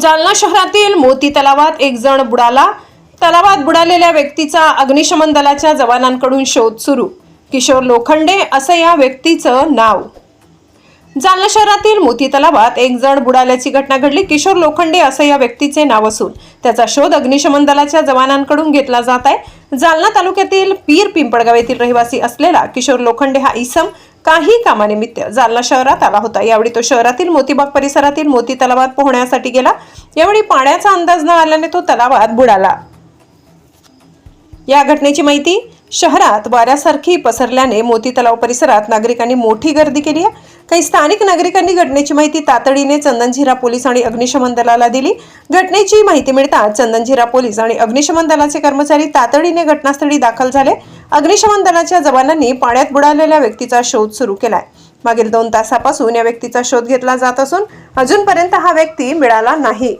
जालना शहरातील मोती तलावात एक जण बुडाला. तलावात बुडालेल्या व्यक्तीचा अग्निशमन दलाच्या जवानांकडून शोध सुरू. किशोर लोखंडे असं या व्यक्तीचं नाव. जालना शहरातील मोती तलावात एक जण बुडाल्याची घटना घडली. किशोर लोखंडे असं या व्यक्तीचे नाव असून त्याचा शोध अग्निशमन दलाच्या जवानांकडून घेतला जात आहे. जालना तालुक्यातील पीर पिंपळगाव येथील रहिवासी असलेला किशोर लोखंडे हा इसम काही कामानिमित्त जालना शहरात आला होता. यावेळी तो शहरातील मोतीबाग परिसरातील मोती तलावात पोहण्यासाठी गेला. यावेळी पाण्याचा अंदाज न आल्याने तो तलावात बुडाला. या घटनेची माहिती शहरात वाऱ्यासारखी पसरल्याने मोती तलाव परिसरात नागरिकांनी मोठी गर्दी केली आहे. काही स्थानिक नागरिकांनी घटनेची माहिती तातडीने चंदनझिरा पोलीस आणि अग्निशमन दलाला दिली. घटनेची माहिती मिळताच चंदनझिरा पोलीस आणि अग्निशमन दलाचे कर्मचारी तातडीने घटनास्थळी दाखल झाले. अग्निशमन दलाच्या जवानांनी पाण्यात बुडालेल्या व्यक्तीचा शोध सुरू केलाय. मागील दोन तासापासून या व्यक्तीचा शोध घेतला जात असून अजूनपर्यंत हा व्यक्ती मिळाला नाही.